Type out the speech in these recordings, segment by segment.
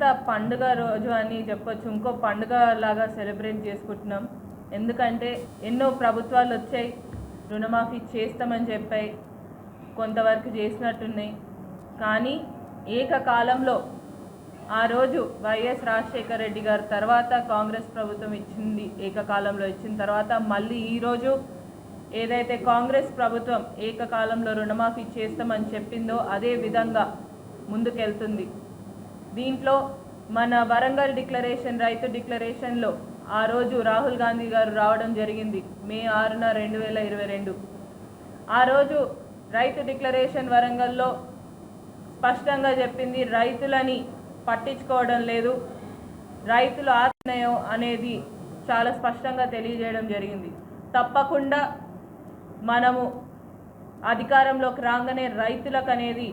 పెద్ద పండుగ రోజు అని చెప్పొచ్చు. ఇంకో పండుగ లాగా సెలబ్రేట్ చేసుకుంటున్నాం. ఎందుకంటే ఎన్నో ప్రభుత్వాలు వచ్చాయి. రుణమాఫీ చేస్తామని చెప్పాయి. కొంతవరకు చేసినట్టున్నాయి. కానీ ఏకకాలంలో ఆ రోజు వైఎస్ రాజశేఖర రెడ్డి గారు తర్వాత కాంగ్రెస్ ప్రభుత్వం ఇచ్చింది ఏకకాలంలో ఇచ్చిన తర్వాత మళ్ళీ ఈరోజు ఏదైతే కాంగ్రెస్ ప్రభుత్వం ఏకకాలంలో రుణమాఫీ చేస్తామని చెప్పిందో అదే విధంగా ముందుకెళ్తుంది. దీంట్లో మన వరంగల్ డిక్లరేషన్ రైతు డిక్లరేషన్లో ఆ రోజు రాహుల్ గాంధీ గారు రావడం జరిగింది మే ఆరున రెండు వేల ఇరవై రెండు. ఆ రోజు రైతు డిక్లరేషన్ వరంగల్లో స్పష్టంగా చెప్పింది రైతులని పట్టించుకోవడం లేదు రైతులు ఆత్మయం అనేది చాలా స్పష్టంగా తెలియజేయడం జరిగింది. తప్పకుండా మనము అధికారంలోకి రాగానే రైతులకు అనేది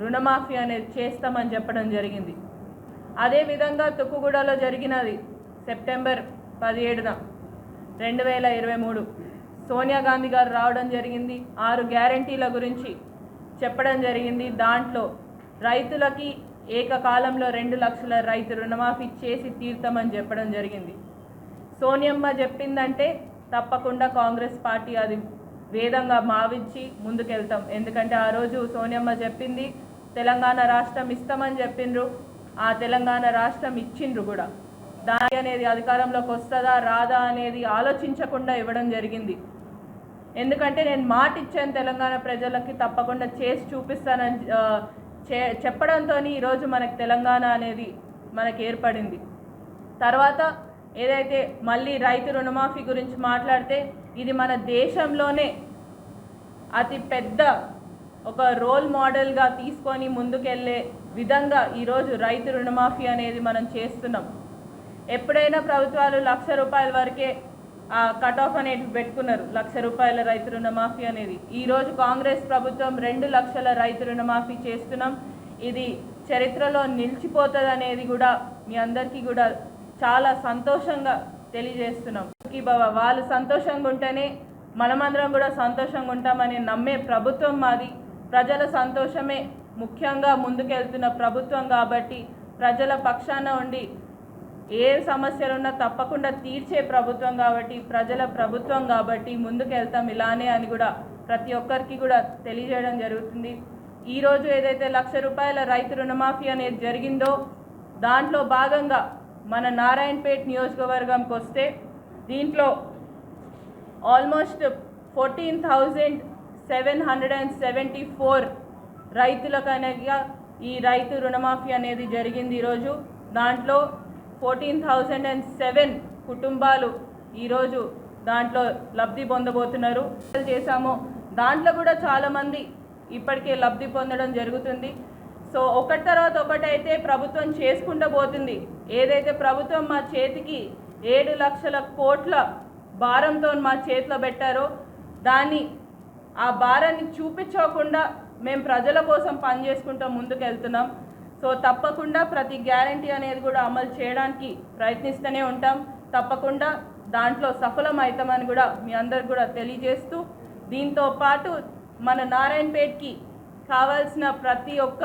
రుణమాఫీ అనేది చేస్తామని చెప్పడం జరిగింది. అదేవిధంగా తుక్కుగూడలో జరిగినది సెప్టెంబర్ పదిహేడున రెండు వేల ఇరవై మూడు. సోనియా గాంధీ గారు రావడం జరిగింది. ఆరు గ్యారంటీల గురించి చెప్పడం జరిగింది. దాంట్లో రైతులకి ఏకకాలంలో రెండు లక్షల రైతు రుణమాఫీ చేసి తీర్తామని చెప్పడం జరిగింది. సోనియమ్మ చెప్పిందంటే తప్పకుండా కాంగ్రెస్ పార్టీ అది వేదంగా భావించి ముందుకెళ్తాం. ఎందుకంటే ఆ రోజు సోనియమ్మ చెప్పింది తెలంగాణ రాష్ట్రం ఇస్తామని చెప్పిండ్రు. ఆ తెలంగాణ రాష్ట్రం ఇచ్చిండ్రు కూడా. దాని అనేది అధికారంలోకి వస్తుందా రాదా అనేది ఆలోచించకుండా ఇవ్వడం జరిగింది. ఎందుకంటే నేను మాట ఇచ్చాను తెలంగాణ ప్రజలకి తప్పకుండా చేసి చూపిస్తానని చే చెప్పడంతో ఈరోజు మనకి తెలంగాణ అనేది మనకి ఏర్పడింది. తర్వాత ఏదైతే మళ్ళీ రైతు రుణమాఫీ గురించి మాట్లాడితే ఇది మన దేశంలోనే అతి పెద్ద ఒక రోల్ మోడల్గా తీసుకొని ముందుకెళ్ళే విధంగా ఈరోజు రైతు రుణమాఫీ అనేది మనం చేస్తున్నాం. ఎప్పుడైనా ప్రభుత్వాలు లక్ష రూపాయల వరకే ఆ కట్ ఆఫ్ అనేది పెట్టుకున్నారు. లక్ష రూపాయల రైతు రుణమాఫీ అనేది. ఈరోజు కాంగ్రెస్ ప్రభుత్వం రెండు లక్షల రైతు రుణమాఫీ చేస్తున్నాం. ఇది చరిత్రలో నిలిచిపోతుంది అనేది కూడా మీ అందరికీ కూడా చాలా సంతోషంగా తెలియజేస్తున్నాం. బాబా వాళ్ళు సంతోషంగా ఉంటేనే మనమందరం కూడా సంతోషంగా ఉంటామని నమ్మే ప్రభుత్వం మాది. ప్రజల సంతోషమే ముఖ్యంగా ముందుకెళ్తున్న ప్రభుత్వం కాబట్టి ప్రజల పక్షాన ఉండి ఏ సమస్యలున్నా తప్పకుండా తీర్చే ప్రభుత్వం కాబట్టి ప్రజల ప్రభుత్వం కాబట్టి ముందుకెళ్తాం ఇలానే అని కూడా ప్రతి ఒక్కరికి కూడా తెలియజేయడం జరుగుతుంది. ఈరోజు ఏదైతే లక్ష రూపాయల రైతు రుణమాఫీ అనేది జరిగిందో దాంట్లో భాగంగా మన నారాయణపేట్ నియోజకవర్గంకి వస్తే దీంట్లో almost fourteen thousand seven hundred and seventy four రైతులకనగా ఈ రైతు రుణమాఫీ అనేది జరిగింది ఈరోజు. దాంట్లో ఫోర్టీన్ థౌజండ్ అండ్ సెవెన్ కుటుంబాలు ఈరోజు దాంట్లో లబ్ధి పొందబోతున్నారు. చేశాము దాంట్లో కూడా చాలామంది ఇప్పటికే లబ్ధి పొందడం జరుగుతుంది. సో ఒకటి తర్వాత ఒకటి అయితే ప్రభుత్వం చేసుకుంటూ పోతుంది. ఏదైతే ప్రభుత్వం మా చేతికి ఏడు లక్షల కోట్ల భారంతో మా చేతిలో పెట్టారో దాన్ని ఆ భారాన్ని చూపించకుండా మేము ప్రజల కోసం పనిచేసుకుంటూ ముందుకు వెళ్తున్నాం సో తప్పకుండా ప్రతి గ్యారంటీ అనేది కూడా అమలు చేయడానికి ప్రయత్నిస్తూనే ఉంటాం. తప్పకుండా దాంట్లో సఫలం అవుతామని కూడా మీ అందరికి కూడా తెలియజేస్తూ దీంతో పాటు మన నారాయణపేట్కి కావాల్సిన ప్రతి ఒక్క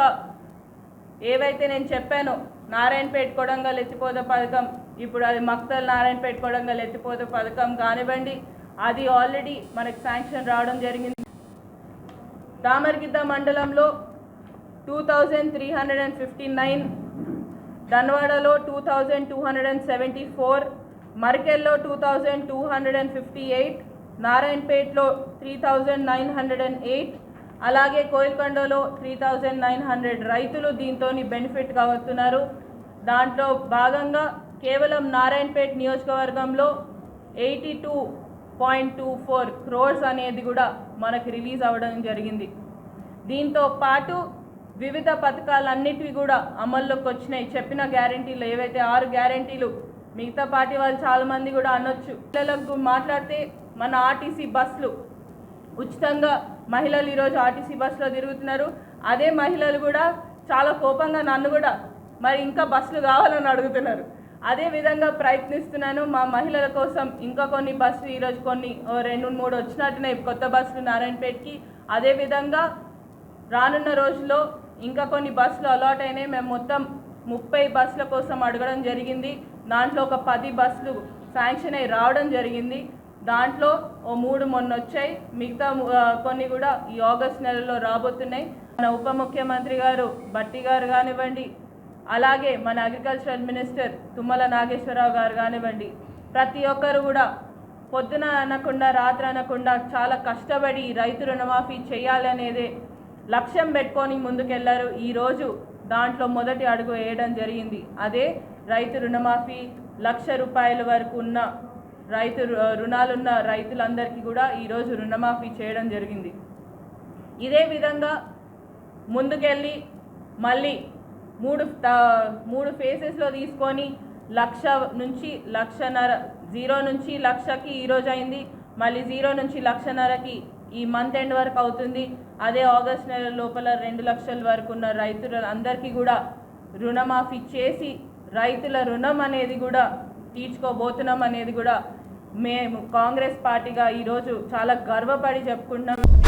ఏవైతే నేను చెప్పానో నారాయణపేట కొడంగల్ ఎత్తిపోత పథకం ఇప్పుడు అది మక్తల్ నారాయణపేట కొడంగల్ ఎత్తిపోత పథకం కానివ్వండి అది ఆల్రెడీ మనకు శాంక్షన్ రావడం జరిగింది. దామర్గిద్ద మండలంలో two thousand three hundred and fifty nine ధన్వాడలో two thousand two hundred and seventy four మర్కెల్లో two thousand two hundred and fifty eight నారాయణపేట్లో three thousand nine hundred and eight అలాగే కోయిల్కొండలో త్రీ థౌజండ్ నైన్ హండ్రెడ్ రైతులు దీంతో benefit కావుతున్నారు దాంట్లో భాగంగా కేవలం నారాయణపేట్ నియోజకవర్గంలో eighty two point two four crores అనేది కూడా మనకి రిలీజ్ అవ్వడం జరిగింది. దీంతో పాటు వివిధ పథకాలన్నిటివి కూడా అమల్లోకి వచ్చినాయి. చెప్పిన గ్యారంటీలు ఏవైతే ఆరు గ్యారంటీలు మిగతా పార్టీ వాళ్ళు చాలామంది కూడా అనొచ్చు. పిల్లలకు మాట్లాడితే మన ఆర్టీసీ బస్సులు ఉచితంగా మహిళలు ఈరోజు ఆర్టీసీ బస్సులో తిరుగుతున్నారు. అదే మహిళలు కూడా చాలా కోపంగా నన్ను కూడా మరి ఇంకా బస్సులు కావాలని అడుగుతున్నారు. అదే విధంగా ప్రయత్నిస్తున్నాను మా మహిళల కోసం ఇంకా కొన్ని బస్సులు ఈరోజు కొన్ని ఓ రెండు మూడు వచ్చినట్టున్నాయి కొత్త బస్సులు నారాయణపేటకి. అదే విధంగా రానున్న రోజుల్లో ఇంకా కొన్ని బస్సులు అలాట్ అయినాయి. మేము మొత్తం ముప్పై బస్సుల కోసం అడగడం జరిగింది. దాంట్లో ఒక పది బస్సులు శాంక్షన్ అయి రావడం జరిగింది. దాంట్లో ఓ మూడు మొన్న వచ్చాయి మిగతా కొన్ని కూడా ఈ ఆగస్ట్ నెలలో రాబోతున్నాయి. మన ఉప ముఖ్యమంత్రి గారు బట్టి గారు కానివ్వండి అలాగే మన అగ్రికల్చరల్ మినిస్టర్ తుమ్మల నాగేశ్వరరావు గారు కానివ్వండి ప్రతి ఒక్కరు కూడా పొద్దున అనకుండా రాత్రి అనకుండా చాలా కష్టపడి రైతు రుణమాఫీ చేయాలనేదే లక్ష్యం పెట్టుకొని ముందుకెళ్ళారు. ఈరోజు దాంట్లో మొదటి అడుగు వేయడం జరిగింది. అదే రైతు రుణమాఫీ లక్ష రూపాయల వరకు ఉన్న రైతు రుణాలున్న రైతులందరికీ కూడా ఈరోజు రుణమాఫీ చేయడం జరిగింది. ఇదే విధంగా ముందుకెళ్ళి మళ్ళీ మూడు మూడు ఫేసెస్లో తీసుకొని లక్ష నుంచి లక్షన్నర జీరో నుంచి లక్షకి ఈరోజు అయింది. మళ్ళీ జీరో నుంచి లక్షన్నరకి ఈ మంత్ ఎండ్ వరకు అవుతుంది. అదే ఆగస్ట్ నెల లోపల రెండు లక్షల వరకు ఉన్న రైతులందరికీ కూడా రుణమాఫీ చేసి రైతుల రుణం అనేది కూడా తీర్చుకోబోతున్నాం అనేది కూడా మేము కాంగ్రెస్ పార్టీగా ఈరోజు చాలా గర్వపడి చెప్పుకుంటున్నాం.